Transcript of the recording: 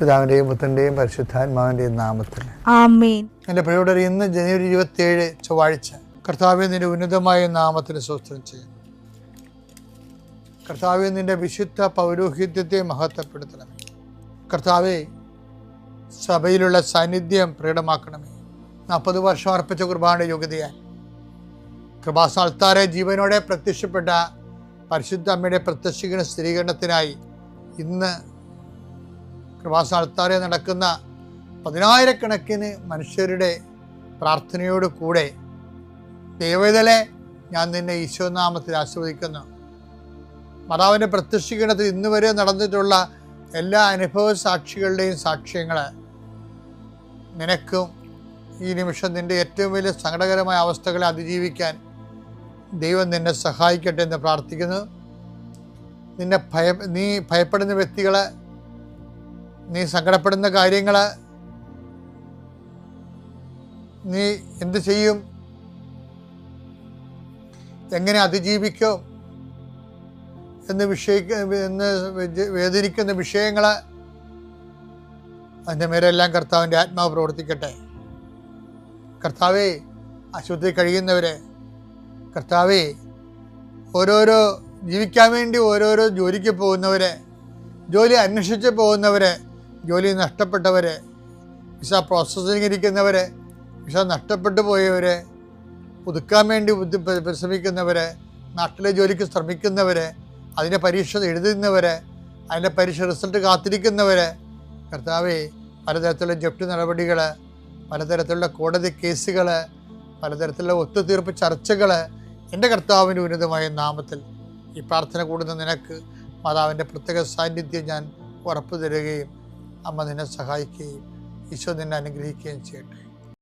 പിതാവിന്റെയും പുത്രന്റെയും പരിശുദ്ധാത്മാവിന്റെയും നാമത്തിൽ. എന്റെ പ്രിയോടർ ഇന്ന് ജനുവരി ഇരുപത്തിയേഴ് ചൊവ്വാഴ്ച കർത്താവെ നിന്റെ ഉന്നതമായ നാമത്തിന് സ്വസ്ത്രം ചെയ്യുന്നു. കർത്താവ് നിന്റെ വിശുദ്ധ പൗരോഹിത്യത്തെ മഹത്വപ്പെടുത്തണമേ. കർത്താവെ സഭയിലുള്ള സാന്നിധ്യം പ്രകടമാക്കണമേ. നാൽപ്പത് വർഷം അർപ്പിച്ച കുർബാന യോഗ്യതയാൽ. കൃപാസാൽത്താരെ ജീവനോടെ പ്രത്യക്ഷപ്പെട്ട പരിശുദ്ധ അമ്മയുടെ പ്രത്യക്ഷീകരണ സ്ഥിരീകരണത്തിനായി ഇന്ന് കൃപാസാൽത്താരെ നടക്കുന്ന പതിനായിരക്കണക്കിന് മനുഷ്യരുടെ പ്രാർത്ഥനയോട് കൂടെ ദൈവതലെ ഞാൻ നിന്നെ ഈശോനാമത്തിൽ ആസ്വദിക്കുന്നു മാതാവിന്റെ പ്രത്യക്ഷീകരണത്തിൽ ഇന്ന് വരെ നടന്നിട്ടുള്ള എല്ലാ അനുഭവ സാക്ഷികളുടെയും സാക്ഷ്യങ്ങൾ നിനക്കും ഈ നിമിഷം നിന്റെ ഏറ്റവും വലിയ സങ്കടകരമായ അവസ്ഥകളെ അതിജീവിക്കാൻ ദൈവം നിന്നെ സഹായിക്കട്ടെ എന്ന് പ്രാർത്ഥിക്കുന്നു. നിന്നെ ഭയ നീ ഭയപ്പെടുന്ന വ്യക്തികൾ നീ സങ്കടപ്പെടുന്ന കാര്യങ്ങൾ നീ എന്ത് ചെയ്യും? എങ്ങനെ അതിജീവിക്കും? എന്ന് വിഷയിക്ക എന്ന് വേദനിക്കുന്ന വിഷയങ്ങൾ അതിന്റെ മേലെല്ലാം കർത്താവിന്റെ ആത്മാവ് പ്രവർത്തിക്കട്ടെ. കർത്താവേ അശുദ്ധി കഴിയുന്നവരെ കർത്താവേ ഓരോരോ ജീവിക്കാൻ വേണ്ടി ഓരോരോ ജോലിക്ക് പോകുന്നവരെ ജോലി അന്വേഷിച്ച് പോകുന്നവരെ ജോലി നഷ്ടപ്പെട്ടവരെ വിസ പ്രോസസ്സിംഗ് ഇരിക്കുന്നവരെ വിസ നഷ്ടപ്പെട്ടു പോയവരെ പുതുക്കാൻ വേണ്ടി ബുദ്ധി പരിശ്രമിക്കുന്നവരെ നാട്ടിലെ ജോലിക്ക് ശ്രമിക്കുന്നവരെ അതിന്റെ പരീക്ഷ എഴുതുന്നവരെ അതിന്റെ പരീക്ഷ റിസൾട്ട് കാത്തിരിക്കുന്നവരെ കർത്താവെ പലതരത്തിലുള്ള ജപ്തി നടപടികൾ പലതരത്തിലുള്ള കോടതി കേസുകൾ പലതരത്തിലുള്ള ഒത്തുതീർപ്പ് ചർച്ചകൾ എന്റെ കർത്താവിന്റെ ഉന്നതമായ നാമത്തിൽ ഈ പ്രാർത്ഥന കൂടുന്ന നിനക്ക് മാതാവിന്റെ പ്രത്യേക സാന്നിധ്യം ഞാൻ ഉറപ്പു തരികയും അമ്മ നിന്നെ സഹായിക്കുകയും ഈശോ നിന്നെ അനുഗ്രഹിക്കുകയും ചെയ്യട്ടെ.